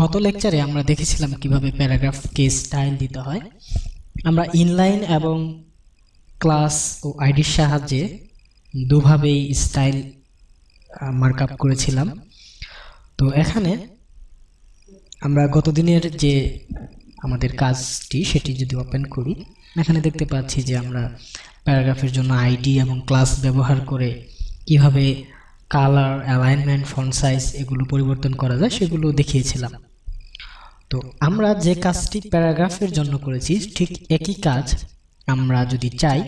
গত লেকচারে আমরা দেখেছিলাম কীভাবে প্যারাগ্রাফকে স্টাইল দিতে হয়। আমরা ইনলাইন এবং ক্লাস ও আইডির সাহায্যে দুভাবেই স্টাইল মার্কআপ করেছিলাম। তো এখানে আমরা গতদিনের যে আমাদের কাজটি, সেটি যদি ওপেন করি, এখানে দেখতে পাচ্ছি যে আমরা প্যারাগ্রাফের জন্য আইডি এবং ক্লাস ব্যবহার করে কীভাবে কালার অ্যালাইনমেন্ট ফন্ট সাইজ এগুলো পরিবর্তন করা যায়, সেগুলো দেখিয়েছিলাম। তো আমরা যে কাজটি প্যারাগ্রাফের জন্য করেছি, ঠিক একই কাজ আমরা যদি চাই,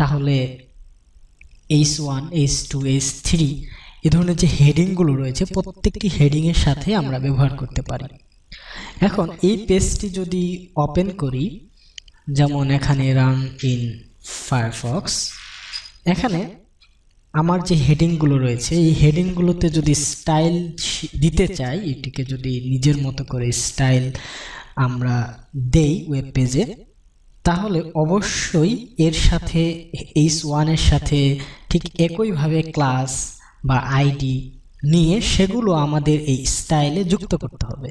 তাহলে H one H two H three এ ধরনের যে হেডিংগুলো রয়েছে, প্রত্যেকটি হেডিংয়ের সাথে আমরা ব্যবহার করতে পারি। এখন এই পেজটি যদি ওপেন করি, যেমন এখানে রান ইন ফায়ারফক্স এখানে আমার যে হেডিংগুলো রয়েছে, এই হেডিংগুলোতে যদি স্টাইল দিতে চাই, এটিকে যদি নিজের মতো করে স্টাইল আমরা দেই ওয়েব পেজে তাহলে অবশ্যই এর সাথে এইচ ওয়ানের সাথে ঠিক একইভাবে ক্লাস বা আইডি নিয়ে সেগুলো আমাদের এই স্টাইলে যুক্ত করতে হবে।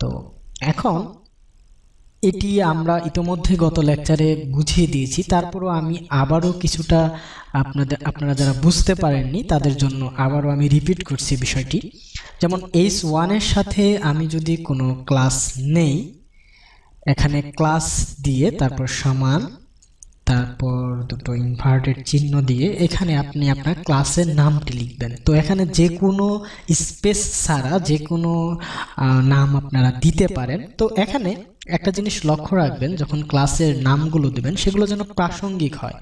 তো এখন এটি আমরা ইতোমধ্যে গত লেকচারে বুঝিয়ে দিয়েছি। তারপরও আমি আবারও কিছুটা আপনাদের, আপনারা যারা বুঝতে পারেননি, তাদের জন্য আবারও আমি রিপিট করছি বিষয়টি। যেমন এইচ ওয়ানের সাথে আমি যদি কোনো ক্লাস নেই, এখানে ক্লাস দিয়ে তারপর সমান, তারপর দুটো ইনভার্টেড চিহ্ন দিয়ে এখানে আপনি আপনার ক্লাসের নামটি লিখবেন। তো এখানে যে কোনো স্পেস ছাড়া যে কোনো নাম আপনারা দিতে পারেন। তো এখানে একটা জিনিস লক্ষ্য রাখবেন, যখন ক্লাসের নামগুলো দেবেন, সেগুলো যেন প্রাসঙ্গিক হয়।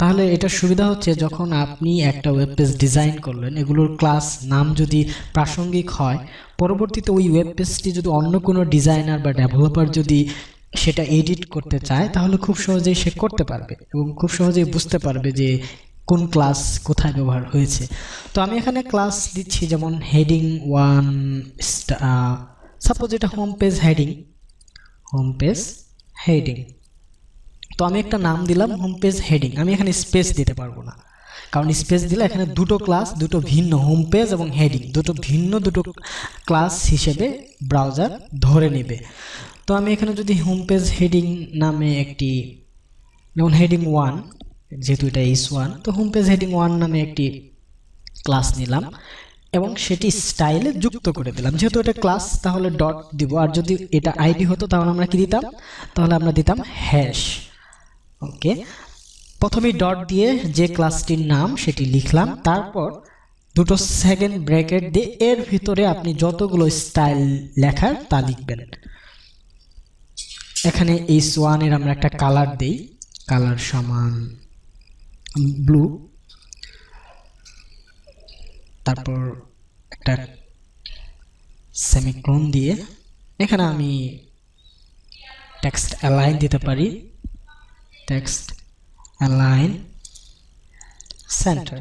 তাহলে এটা সুবিধা হচ্ছে যখন আপনি একটা ওয়েব পেজ ডিজাইন করলেন, এগুলোর ক্লাস নাম যদি প্রাসঙ্গিক হয়, পরবর্তীতে ওই ওয়েব পেজটি যদি অন্য কোনো ডিজাইনার বা ডেভেলপার যদি সেটা এডিট করতে চায়, তাহলে খুব সহজেই সে করতে পারবে এবং খুব সহজেই বুঝতে পারবে যে কোন ক্লাস কোথায় ব্যবহার হয়েছে। তো আমি এখানে ক্লাস দিচ্ছি যেমন হেডিং ওয়ান সাপোজ এটা home page heading home page heading তো আমি একটা নাম দিলাম হোম পেজ হেডিং আমি এখানে স্পেস দিতে পারব না। কারণ স্পেস দিলে এখানে দুটো ক্লাস দুটো ভিন্ন হোম পেজ এবং হেডিং দুটো ভিন্ন, দুটো ক্লাস হিসেবে ব্রাউজার ধরে নেবে। তো আমি এখানে যদি হোম পেজ হেডিং নামে একটি, যেমন হেডিং ওয়ান যেহেতু এটা এইচ ওয়ান তো হোম পেজ হেডিং ওয়ান নামে একটি ক্লাস নিলাম। এবং সেটি স্টাইলে যুক্ত করে দিলাম। যেহেতু এটা ক্লাস তাহলে ডট দিব। আর যদি এটা আইডি হতো তাহলে আমরা কি দিতাম? তাহলে আমরা দিতাম হ্যাশ ওকে প্রথমেই ডট দিয়ে যে ক্লাসটির নাম সেটি লিখলাম। তারপর দুটো সেকেন্ড ব্র্যাকেট দিয়ে এর ভিতরে আপনি যতগুলো স্টাইল লেখার তা লিখবেন। এখানে এই সোয়ানের আমরা একটা কালার দেই। কালার সমান ব্লু তারপর একটা সেমিক্রোন দিয়ে এখানে আমি টেক্সট অ্যালাইন দিতে পারি। টেক্সট অ্যালাইন সেন্টার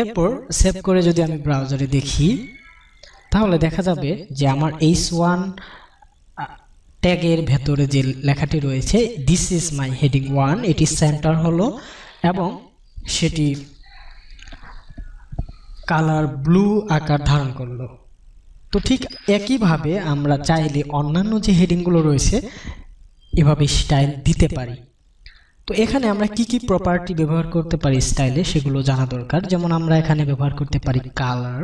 এরপর সেভ করে যদি আমি ব্রাউজারে দেখি, তাহলে দেখা যাবে যে আমার এইচ ওয়ান ট্যাগের ভেতরে যে লেখাটি রয়েছে this is my heading one এটি সেন্টার হলো এবং সেটি কালার ব্লু আকার ধারণ করল। তো ঠিক একইভাবে আমরা চাইলে অন্যান্য যে হেডিংগুলো রয়েছে, এভাবে স্টাইল দিতে পারি। তো এখানে আমরা কি কি প্রপার্টি ব্যবহার করতে পারি স্টাইলে সেগুলো জানা দরকার। যেমন আমরা এখানে ব্যবহার করতে পারি colour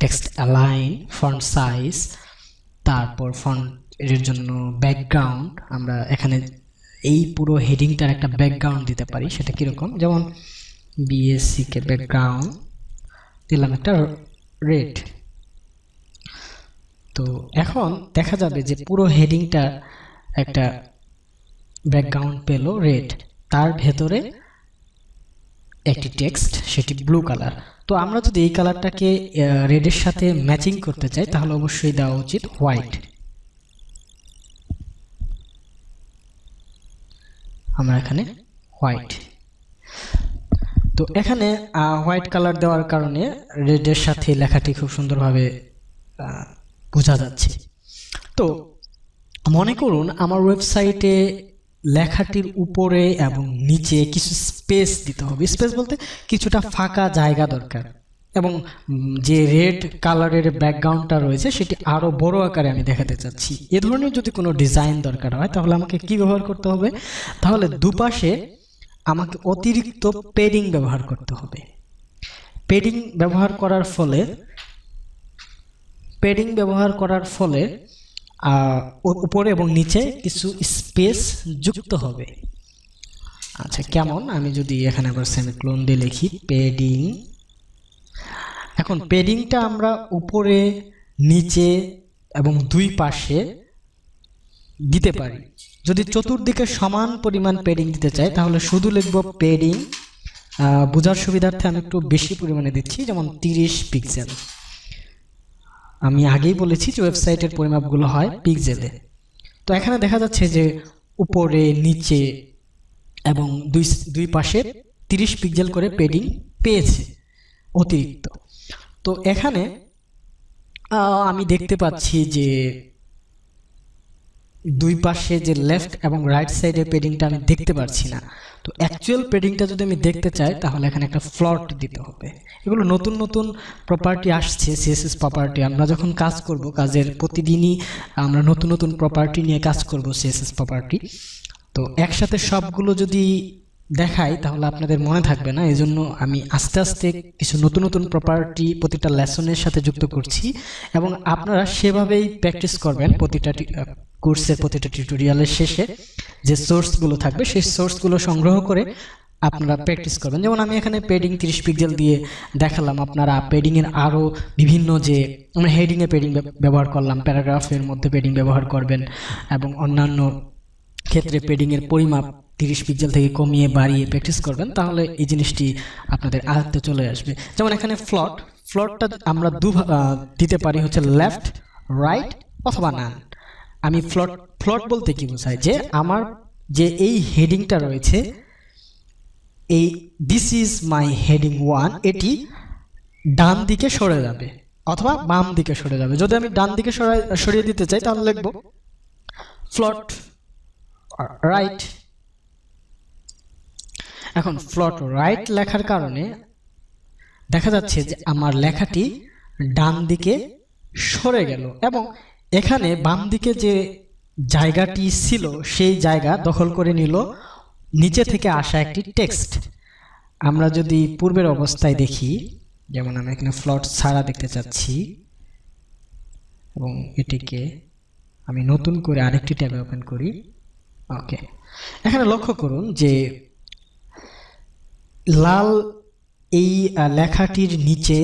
text align font size তারপর ফন্ট এর জন্য ব্যাকগ্রাউন্ড আমরা এখানে এই পুরো হেডিংটার একটা ব্যাকগ্রাউন্ড দিতে পারি, সেটা কীরকম? যেমন বিএসসি কে ব্যাকগ্রাউন্ড দিলাম একটা রেড তো এখন দেখা যাবে যে পুরো হেডিংটা একটা ব্যাকগ্রাউন্ড পেল রেড তার ভেতরে একটি টেক্সট সেটি ব্লু কালার তো আমরা যদি এই কালারটাকে রেডের সাথে ম্যাচিং করতে চাই, তাহলে অবশ্যই দেওয়া উচিত হোয়াইট আমরা এখানে হোয়াইট তো এখানে হোয়াইট কালার দেওয়ার কারণে রেডের সাথে লেখাটি খুব সুন্দরভাবে বোঝা যাচ্ছে। তো মনে করুন, আমার ওয়েবসাইটে লেখাটির উপরে এবং নিচে কিছু স্পেস দিতে হবে। স্পেস বলতে কিছুটা ফাঁকা জায়গা দরকার এবং যে রেড কালারের ব্যাকগ্রাউন্ডটা রয়েছে, সেটি আরও বড় আকারে আমি দেখাতে চাচ্ছি। এ ধরনের যদি কোনো ডিজাইন দরকার হয়, তাহলে আমাকে কি ব্যবহার করতে হবে? তাহলে দুপাশে আমাকে অতিরিক্ত পেডিং ব্যবহার করতে হবে। পেডিং ব্যবহার করার ফলে পেডিং ব্যবহার করার ফলে উপরে এবং নিচে কিছু স্পেস যুক্ত হবে। আচ্ছা কেমন? আমি যদি এখানে আবার সেমিক্লোন দিয়ে লিখি পেডিং এখন পেডিংটা আমরা উপরে, নিচে এবং দুই পাশে দিতে পারি। যদি চতুর্দিকে সমান পরিমাণ পেডিং দিতে চাই, তাহলে শুধু লিখব পেডিং বোঝার সুবিধার্থে আমি একটু বেশি পরিমাণে দিচ্ছি, যেমন তিরিশ পিক্সেল আমি আগেই বলেছি যে ওয়েবসাইটের পরিমাপগুলো হয় পিক্সেলে তো এখানে দেখা যাচ্ছে যে উপরে, নিচে এবং দুই দুই পাশে তিরিশ পিক্সেল করে পেডিং পেয়েছে অতিরিক্ত। তো এখানে আমি দেখতে পাচ্ছি যে দুই পাশে যে লেফট এবং রাইট সাইডের পেডিংটা আমি দেখতে পারছি না। তো অ্যাকচুয়াল পেডিংটা যদি আমি দেখতে চাই, তাহলে এখানে একটা ফ্লট দিতে হবে। এগুলো নতুন নতুন প্রপার্টি আসছে সিএসএস প্রপার্টি আমরা যখন কাজ করব, কাজের প্রতিদিনই আমরা নতুন নতুন প্রপার্টি নিয়ে কাজ করব সিএসএস প্রপার্টি তো একসাথে সবগুলো যদি দেখাই, তাহলে আপনাদের মনে থাকবে না। এজন্য আমি আস্তে আস্তে কিছু নতুন নতুন প্রপার্টি প্রতিটা লেসনের সাথে যুক্ত করছি এবং আপনারা সেভাবেই প্র্যাকটিস করবেন প্রতিটা কোর্সের প্রতিটা টিউটোরিয়ালের শেষে। যে সোর্সগুলো থাকবে, সেই সোর্সগুলো সংগ্রহ করে আপনারা প্র্যাকটিস করবেন। যেমন আমি এখানে পেডিং তিরিশ পিক্সেল দিয়ে দেখালাম আপনারা পেডিংয়ের আরও বিভিন্ন যে, আমরা হেডিংয়ে পেডিং ব্যবহার করলাম প্যারাগ্রাফের মধ্যে পেডিং ব্যবহার করবেন এবং অন্যান্য ক্ষেত্রে পেডিংয়ের পরিমাপ তিরিশ পিক্সেল থেকে কমিয়ে বাড়িয়ে প্র্যাকটিস করবেন তাহলে এই জিনিসটি আপনাদের আয়ত্তে চলে আসবে। যেমন এখানে ফ্লট ফ্লটটা আমরা দু দিতে পারি হচ্ছে লেফট রাইট অথবা নান আমি ফ্লট ফ্লট বলতে কি বোঝায়? যে আমার যে এই হেডিংটা রয়েছে এই this is my heading one এটি ডান দিকে সরে যাবে অথবা বাম দিকে সরে যাবে। যদি আমি ডান দিকে সরাই- সরিয়ে দিতে চাই তাহলে লিখব ফ্লট রাইট এখন ফ্লট রাইট লেখার কারণে দেখা যাচ্ছে যে আমার লেখাটি ডান দিকে সরে গেল এবং এখানে বাম দিকে যে জায়গাটি ছিল সেই জায়গা দখল করে নিল। নিচে থেকে আসা একটি টেক্সট আমরা যদি পূর্বের অবস্থায় দেখি, যেমন আমি এখানে ফ্লট ছাড়া দেখতে চাচ্ছি, এবং এটিকে আমি নতুন করে আরেকটি ট্যাবে ওপেন করি। ওকে। এখানে লক্ষ্য করুন যে লাল এই লেখাটির নিচে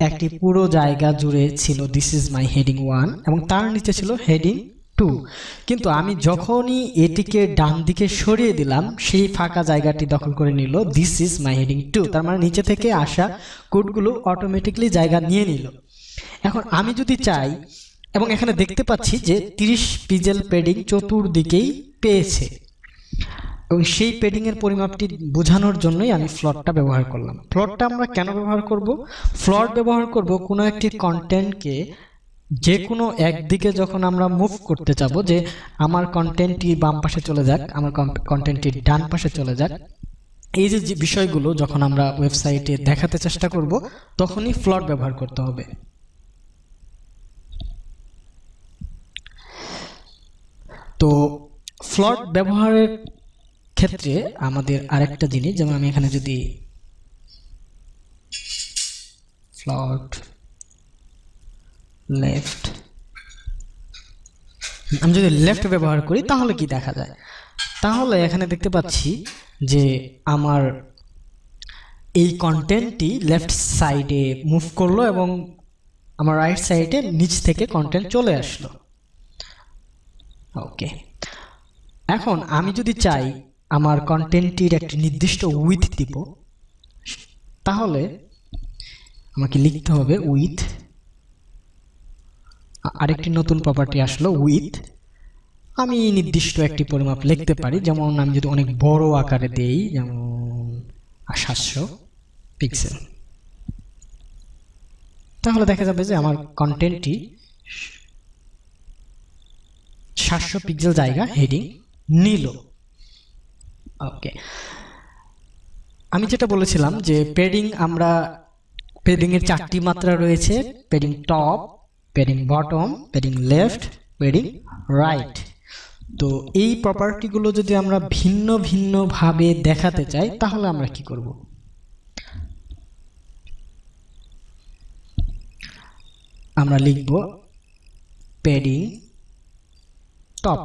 একটি পুরো জায়গা জুড়ে ছিল this is my heading one এবং তার নিচে ছিল হেডিং টু কিন্তু আমি যখনই এটিকে ডান দিকে সরিয়ে দিলাম, সেই ফাঁকা জায়গাটি দখল করে নিল this is my heading two তার মানে নিচে থেকে আসা কোডগুলো অটোমেটিকলি জায়গা নিয়ে নিল। এখন আমি যদি চাই এবং এখানে দেখতে পাচ্ছি যে তিরিশ পিজেল পেডিং চতুর্দিকেই পেয়েছে। এবং সেই পেডিংয়ের পরিমাপটি বোঝানোর জন্যই আমি ফ্লটটা ব্যবহার করলাম। ফ্লটটা আমরা কেন ব্যবহার করব? ফ্লট ব্যবহার করব কোনো একটি কন্টেন্টকে যে কোনো একদিকে যখন আমরা মুভ করতে যাব যে আমার কন্টেন্টটি বাম পাশে চলে যাক, আমার কন্টেন্টটি ডান পাশে চলে যাক, এই যে বিষয়গুলো যখন আমরা ওয়েবসাইটে দেখাতে চেষ্টা করব, তখনই ফ্লট ব্যবহার করতে হবে। তো ফ্লট ব্যবহারের ক্ষেত্রে আমাদের আরেকটা জিনিস, যেমন আমি এখানে যদি ফ্লট লেফট, আমি যদি লেফট ব্যবহার করি, তাহলে কি দেখা যায়? তাহলে এখানে দেখতে পাচ্ছি যে আমার এই কন্টেন্টটি লেফট সাইডে মুভ করল এবং আমার রাইট সাইডে নিচ থেকে কন্টেন্ট চলে আসলো। ওকে এখন আমি যদি চাই আমার কন্টেন্টটির একটি নির্দিষ্ট উইথ দিব, তাহলে আমাকে লিখতে হবে উইথ আরেকটি নতুন প্রপার্টি আসলো উইথ আমি নির্দিষ্ট একটি পরিমাপ লিখতে পারি, যেমন আমি যদি অনেক বড় আকারে দেই, যেমন সাতশো পিক্সেল তাহলে দেখা যাবে যে আমার কন্টেন্টটি সাতশো পিক্সেল জায়গা হেডিং নিল। ওকে আমি যেটা বলেছিলাম যে পেডিং আমরা পেডিং এর চারটি মাত্রা রয়েছে padding top padding bottom padding left padding right তো এই প্রপার্টিগুলো যদি আমরা ভিন্ন ভিন্নভাবে দেখাতে চাই, তাহলে আমরা কি করব? আমরা লিখব padding top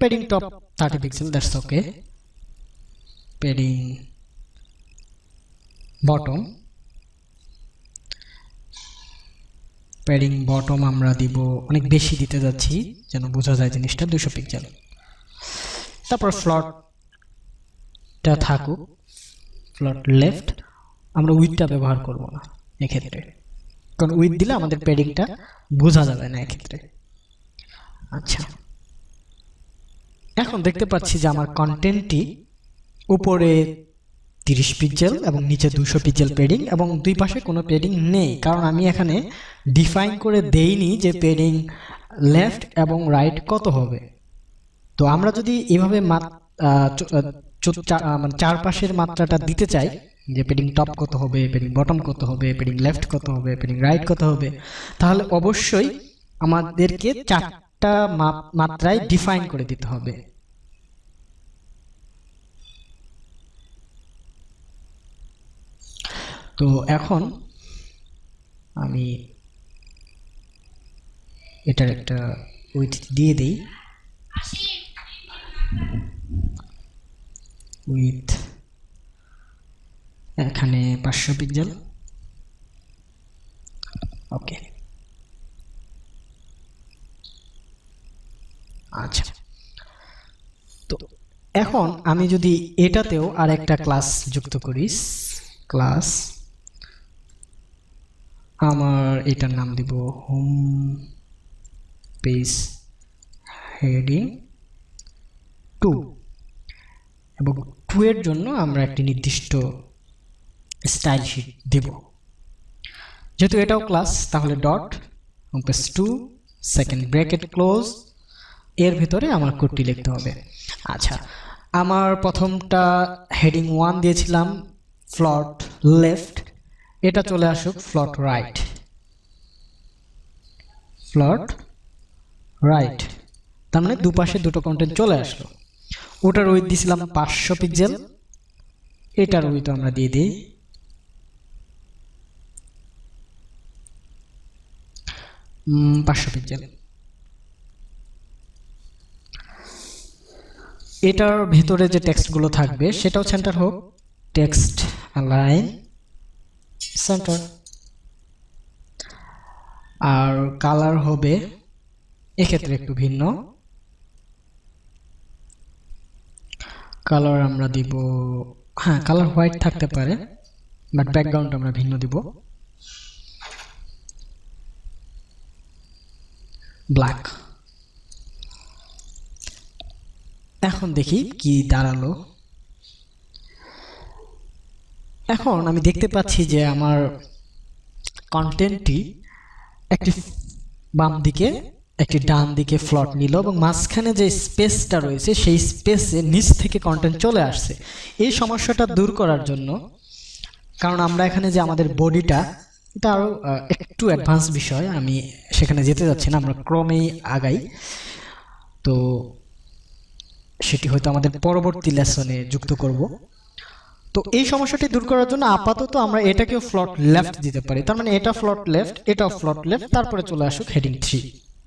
padding top thirty pixel that's okay padding bottom padding bottom আমরা দিব, অনেক বেশি দিতে যাচ্ছি, যেন বোঝা যায় জিনিসটা, দুশো পিক্সেল তারপর ফ্লটটা থাকুক ফ্লট লেফট আমরা উইথটা ব্যবহার করব না, এক্ষেত্রে। কারণ উইথ দিলে আমাদের প্যাডিংটা বোঝা যাবে না, এক্ষেত্রে। আচ্ছা। এখন দেখতে পাচ্ছি যে আমার কন্টেন্টটি উপরে তিরিশ পিক্সেল এবং নিচে দুশো পিক্সেল পেডিং এবং দুই পাশে কোনো পেডিং নেই। কারণ আমি এখানে ডিফাইন করে দেইনি যে পেডিং লেফট এবং রাইট কত হবে। তো আমরা যদি এভাবে মানে চারপাশের মাত্রাটা দিতে চাই, যে পেডিং টপ কত হবে পেডিং বটম কত হবে পেডিং লেফট কত হবে পেডিং রাইট কত হবে, তাহলে অবশ্যই আমাদেরকে চারটা মাপ- মাত্রায় ডিফাইন করে দিতে হবে। তো এখন আমি এটার একটা উইথ দিয়ে দিই। উইথ এখানে পাঁচশো পিক্সেল ওকে আচ্ছা। তো এখন আমি যদি এটাতেও আর একটা ক্লাস যুক্ত করি। ক্লাস। আমার এটার নাম দিব হোম পেজ হেডিং টু। এবং টু এর জন্য আমরা একটি নির্দিষ্ট স্টাইল শিট দেব। যেহেতু এটাও ক্লাস তাহলে dot home page two second bracket close এর ভিতরে আমার কোডটি লিখতে হবে। আচ্ছা আমার প্রথমটা হেডিং ওয়ান দিয়েছিলাম, ফ্লট লেফট। এটা চলে আসুক, ফ্লট রাইট। ফ্লট রাইট। তার মানে দুপাশে দুটো কন্টেন্ট চলে আসলো। ওটার উইথ দিয়েছিলাম পাঁচশো পিক্সেল এটার উইথ আমরা দিয়ে দিই। পাঁচশো পিক্সেল এটার ভেতরে যে টেক্সটগুলো থাকবে, সেটাও সেন্টার হোক। টেক্সট লাইন সেন্টার আর কালার হবে এক্ষেত্রে একটু ভিন্ন। কালার আমরা দিব হ্যাঁ কালার হোয়াইট থাকতে পারে বাট ব্যাকগ্রাউন্ড আমরা ভিন্ন দিব। ব্ল্যাক এখন দেখি কি দাঁড়াল। এখন আমি দেখতে পাচ্ছি যে আমার কন্টেন্টটি একটি বাম দিকে, একটি ডান দিকে ফ্লট নিল এবং মাঝখানে যে স্পেসটা রয়েছে, সেই স্পেসে নিচ থেকে কন্টেন্ট চলে আসছে। এই সমস্যাটা দূর করার জন্য, কারণ আমরা এখানে যে আমাদের বডিটা এটা আরও একটু অ্যাডভান্স বিষয়, আমি সেখানে যেতে যাচ্ছি না, আমরা ক্রমেই আগাই। তো সেটি হয়তো আমাদের পরবর্তী লেসনে যুক্ত করব। তো এই সমস্যাটি দূর করার জন্য আপাতত আমরা এটাকেও ফ্লট লেফট দিতে পারি। তার মানে এটা ফ্লট লেফট এটাও ফ্লট লেফট তারপরে চলে আসুক হেডিং থ্রি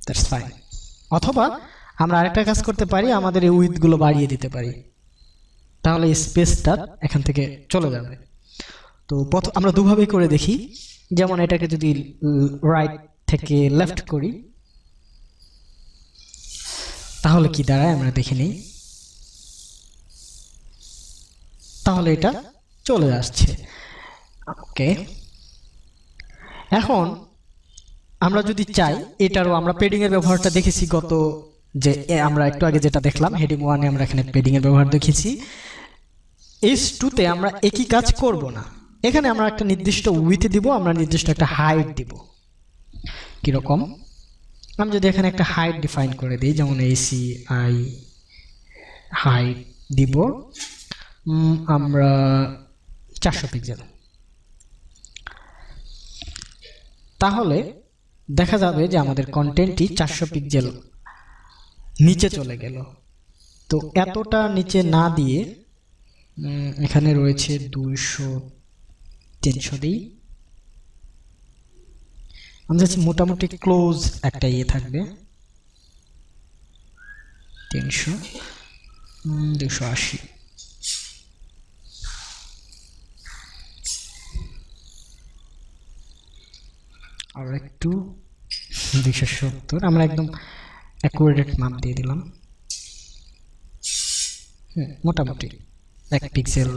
দ্যাটস ফাইন অথবা আমরা আরেকটা কাজ করতে পারি, আমাদের এই উইথগুলো বাড়িয়ে দিতে পারি। তাহলে স্পেসটা এখান থেকে চলে যাবে। তো প্রথম আমরা দুভাবেই করে দেখি। যেমন এটাকে যদি রাইট থেকে লেফট করি, তাহলে কি দাঁড়ায় আমরা দেখে নিই। তাহলে এটা চলে আসছে। ওকে এখন আমরা যদি চাই, এটারও আমরা পেডিংয়ের ব্যবহারটা দেখেছি গত যে আমরা একটু আগে যেটা দেখলাম হেডিং ওয়ানে আমরা এখানে পেডিং এর ব্যবহার দেখেছি। এস টুতে আমরা একই কাজ করব না। এখানে আমরা একটা নির্দিষ্ট উইথ দিব, আমরা নির্দিষ্ট একটা হাইট দিব। কীরকম? আমি যদি এখানে একটা হাইট ডিফাইন করে দিই, যেমন এসি আই হাইট দিব। আমরা চারশো পিক্সেল তাহলে দেখা যাবে যে আমাদের কন্টেন্টটি চারশো পিক্সেল নিচে চলে গেল। তো এতটা নিচে না দিয়ে এখানে রয়েছে দুইশো তিনশো দিই কাছে মোটামুটি ক্লোজ একটা ইয়ে থাকবে। তিনশো দুশো আশি। আর একটু দুইশো সত্তর আমরা একদম অ্যাকুরেট মাপ দিয়ে দিলাম। হুম, মোটামুটি এক পিক্সেল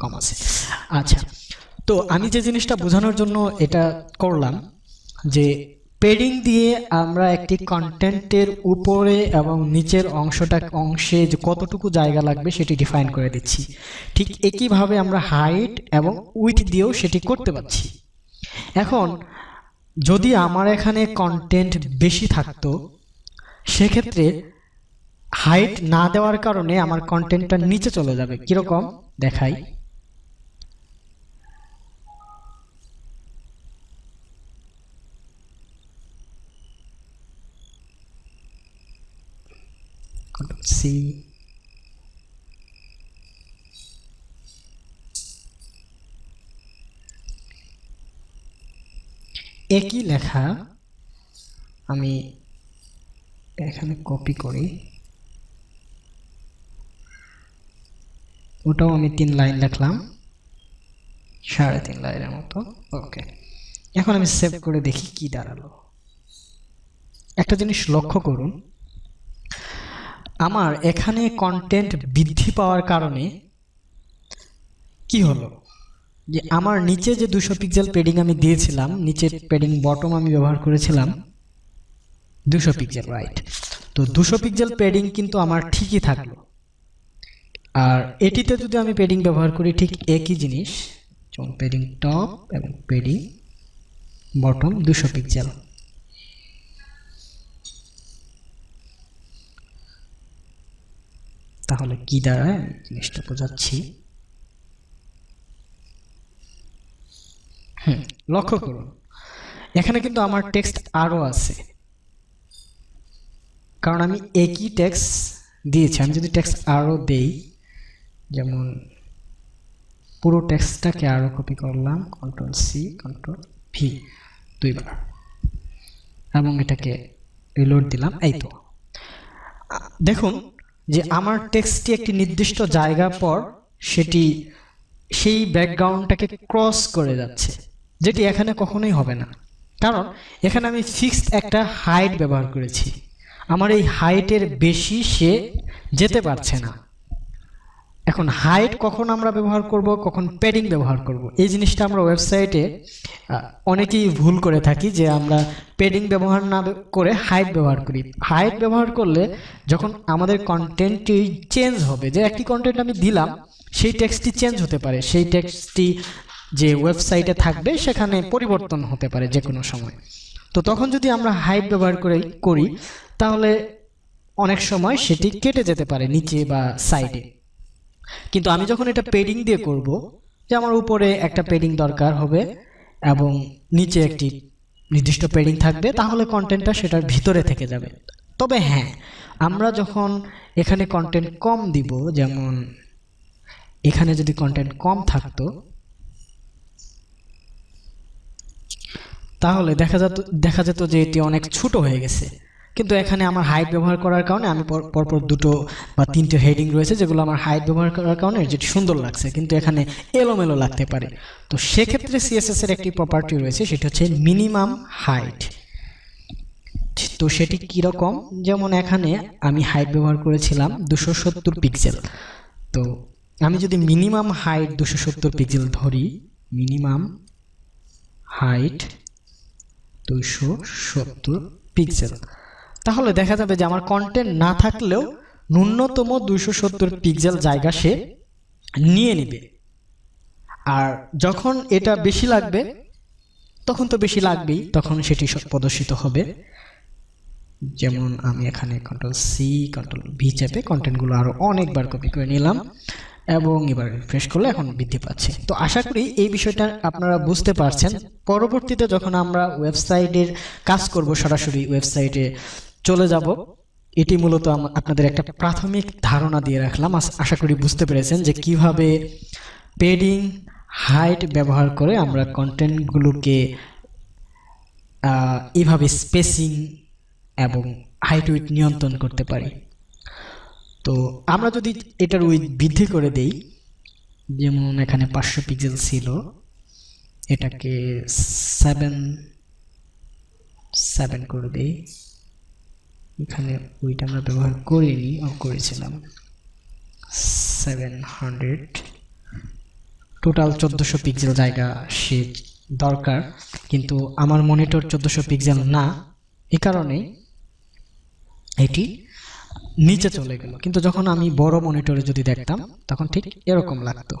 কম আছে। আচ্ছা তো আমি যে জিনিসটা বোঝানোর জন্য এটা করলাম, যে পেডিং দিয়ে আমরা একটি কন্টেন্টের উপরে এবং নিচের অংশটা, অংশে যে কতটুকু জায়গা লাগবে সেটি ডিফাইন করে দিচ্ছি। ঠিক একইভাবে আমরা হাইট এবং উইথ দিয়েও সেটি করতে পারছি। এখন যদি আমার এখানে কন্টেন্ট বেশি থাকতো, সেক্ষেত্রে হাইট না দেওয়ার কারণে আমার কন্টেন্টটা নিচে চলে যাবে। কীরকম? দেখাই। সি একই লেখা আমি এখানে কপি করি। ওটাও আমি তিন লাইন লিখলাম। সাড়ে তিন লাইনের মতো। ওকে। এখন আমি সেভ করে দেখি কি দাঁড়াল। একটা জিনিস লক্ষ্য করুন। আমার এখানে কন্টেন্ট বৃদ্ধি পাওয়ার কারণে কি হলো? যে আমার নিচে যে দুশো পিক্সেল পেডিং আমি দিয়েছিলাম, নিচের পেডিং বটম আমি ব্যবহার করেছিলাম, দুশো পিক্সেল রাইট তো দুশো পিক্সেল পেডিং কিন্তু আমার ঠিকই থাকল। আর এটিতে যদি আমি পেডিং ব্যবহার করি, ঠিক একই জিনিস, যেমন পেডিং টপ এবং পেডিং বটম দুশো পিক্সেল তাহলে কি দাঁড়ায়? জিনিসটা বোঝাচ্ছি। হুম লক্ষ্য করুন। এখানে কিন্তু আমার টেক্সট আরও আছে। কারণ আমি একই টেক্সট দিয়েছি। আমি যদি টেক্সট আরও দেই যেমন পুরো টেক্সটটাকে আরও কপি করলাম কন্ট্রোল সি কন্ট্রোল ভি দুইবার। এবং এটাকে রিলোড দিলাম এই তো। দেখুন যে আমার টেক্সটটি একটি নির্দিষ্ট জায়গা পর সেটি সেই ব্যাকগ্রাউন্ডটাকে ক্রস করে যাচ্ছে। যেটি এখানে কখনোই হবে না। কারণ এখানে আমি ফিক্সড একটা হাইট ব্যবহার করেছি। আমার এই হাইটের বেশি সে যেতে পারছে না। এখন হাইট কখন আমরা ব্যবহার করব, কখন প্যাডিং ব্যবহার করব, এই জিনিসটা আমরা ওয়েবসাইটে অনেকেই ভুল করে থাকি যে আমরা প্যাডিং ব্যবহার না করে হাইট ব্যবহার করি। হাইট ব্যবহার করলে যখন আমাদের কন্টেন্টটি চেঞ্জ হবে, যে একটি কন্টেন্ট আমি দিলাম, সেই টেক্সটটি চেঞ্জ হতে পারে। সেই টেক্সটটি যে ওয়েবসাইটে থাকবে সেখানে পরিবর্তন হতে পারে যে কোনো সময়। তো তখন যদি আমরা হাইট ব্যবহার করে করি তাহলে অনেক সময় সেটি কেটে যেতে পারে নিচে বা সাইডে কিন্তু আমি যখন এটা পেডিং দিয়ে করব যে আমার উপরে একটা পেডিং দরকার হবে এবং নিচে একটি নির্দিষ্ট পেডিং থাকবে তাহলে কন্টেন্টটা সেটার ভিতরে থেকে যাবে। তবে হ্যাঁ আমরা যখন এখানে কন্টেন্ট কম দিব যেমন এখানে যদি কন্টেন্ট কম থাকতো তাহলে দেখা যেত দেখা যেত যে এটি অনেক ছোট হয়ে গেছে। কিন্তু এখানে আমার হাইট ব্যবহার করার কারণে আমি পর- পরপর দুটো বা তিনটে হেডিং রয়েছে যেগুলো আমার হাইট ব্যবহার করার কারণে যেটি সুন্দর লাগছে, কিন্তু এখানে এলোমেলো লাগতে পারে। তো সেক্ষেত্রে সিএসএস এর একটি প্রপার্টি রয়েছে, সেটি হচ্ছে মিনিমাম হাইট তো সেটি কীরকম? যেমন এখানে আমি হাইট ব্যবহার করেছিলাম দুশো সত্তর পিক্সেল তো আমি যদি মিনিমাম হাইট দুশো সত্তর পিক্সেল ধরি মিনিমাম হাইট দুইশো সত্তর পিক্সেল। তাহলে দেখা যাবে যে আমার কন্টেন্ট না থাকলেও ন্যূনতম দুইশো সত্তর পিক্সেল জায়গা সে নিয়ে নেবে। আর যখন এটা বেশি লাগবে, তখন তো বেশি লাগবেই, তখন সেটি প্রদর্শিত হবে। যেমন আমি এখানে কন্ট্রোল সি কন্ট্রোল ভি চেপে কন্টেন্টগুলো আরও অনেকবার কপি করে নিলাম। এবং এবার রিফ্রেশ করলে এখন বৃদ্ধি পাচ্ছে। তো আশা করি এই বিষয়টা আপনারা বুঝতে পারছেন। পরবর্তীতে যখন আমরা ওয়েবসাইটের কাজ করব সরাসরি ওয়েবসাইটে চলে যাব এটি মূলত আপনাদের একটা প্রাথমিক ধারণা দিয়ে রাখলাম। আশা করি বুঝতে পেরেছেন যে কীভাবে পেডিং হাইট ব্যবহার করে আমরা কন্টেন্টগুলোকে আহ, এইভাবে স্পেসিং এবং হাইট উইথ নিয়ন্ত্রণ করতে পারি। তো আমরা যদি এটার উইথ বৃদ্ধি করে দেই, যেমন এখানে পাঁচশো পিক্সেল ছিল, এটাকে সেভেন সেভেন করে দেই। এখানে উইট আমরা ব্যবহার করিনি করেছিলাম সেভেন হান্ড্রেড টোটাল চোদ্দোশো পিক্সেল জায়গা সে দরকার, কিন্তু আমার মনিটর চোদ্দোশো পিক্সেল না। এ কারণেই এটি নিচে চলে গেল। কিন্তু যখন আমি বড় মনিটরে যদি দেখতাম, তখন ঠিক এরকম লাগতো।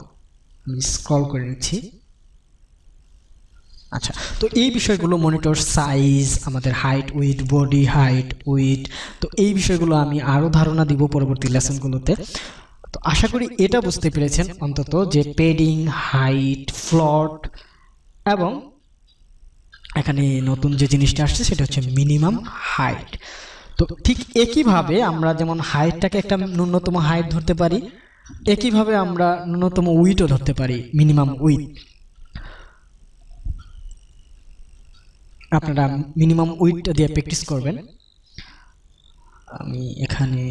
আমি স্ক্রল করে নিচ্ছি। আচ্ছা তো এই বিষয়গুলো মনিটর সাইজ আমাদের height width body height width তো এই বিষয়গুলো আমি আরও ধারণা দিব পরবর্তী লেসনগুলোতে তো আশা করি এটা বুঝতে পেরেছেন অন্তত যে পেডিং হাইট ফ্লট এবং এখানে নতুন যে জিনিসটা আসছে, সেটা হচ্ছে মিনিমাম হাইট তো ঠিক একইভাবে আমরা যেমন হাইটটাকে একটা ন্যূনতম হাইট ধরতে পারি, একইভাবে আমরা ন্যূনতম উইটও ধরতে পারি মিনিমাম উইথ আপনারা মিনিমাম উইথটা দিয়ে প্র্যাকটিস করবেন। আমি এখানে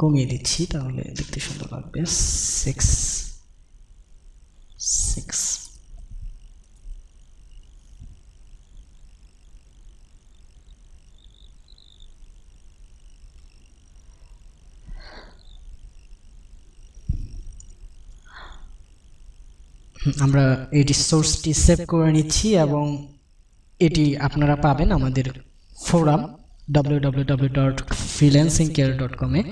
কমিয়ে দিচ্ছি, তাহলে দেখতে সুন্দর লাগবে। সিক্স সিক্স আমরা এই রিসোর্সটি সেভ করে নিচ্ছি এবং এটি আপনারা পাবেন আমাদের ফোরাম ডাব্লিউ কমে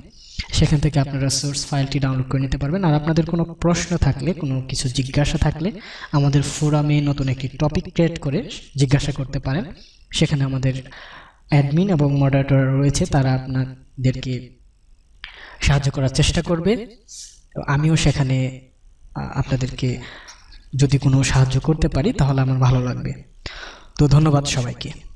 সেখান থেকে আপনারা সোর্স ফাইলটি ডাউনলোড করে নিতে পারবেন। আর আপনাদের কোনো প্রশ্ন থাকলে, কোনো কিছু জিজ্ঞাসা থাকলে, আমাদের ফোরামে নতুন একটি টপিক ক্রিয়েট করে জিজ্ঞাসা করতে পারেন। সেখানে আমাদের অ্যাডমিন এবং মডারেটর রয়েছে, তারা আপনাদেরকে সাহায্য করার চেষ্টা করবে। আমিও সেখানে আপনাদেরকে যদি কোনো সাহায্য করতে পারি তাহলে আমার ভালো লাগবে। তো ধন্যবাদ সবাইকে।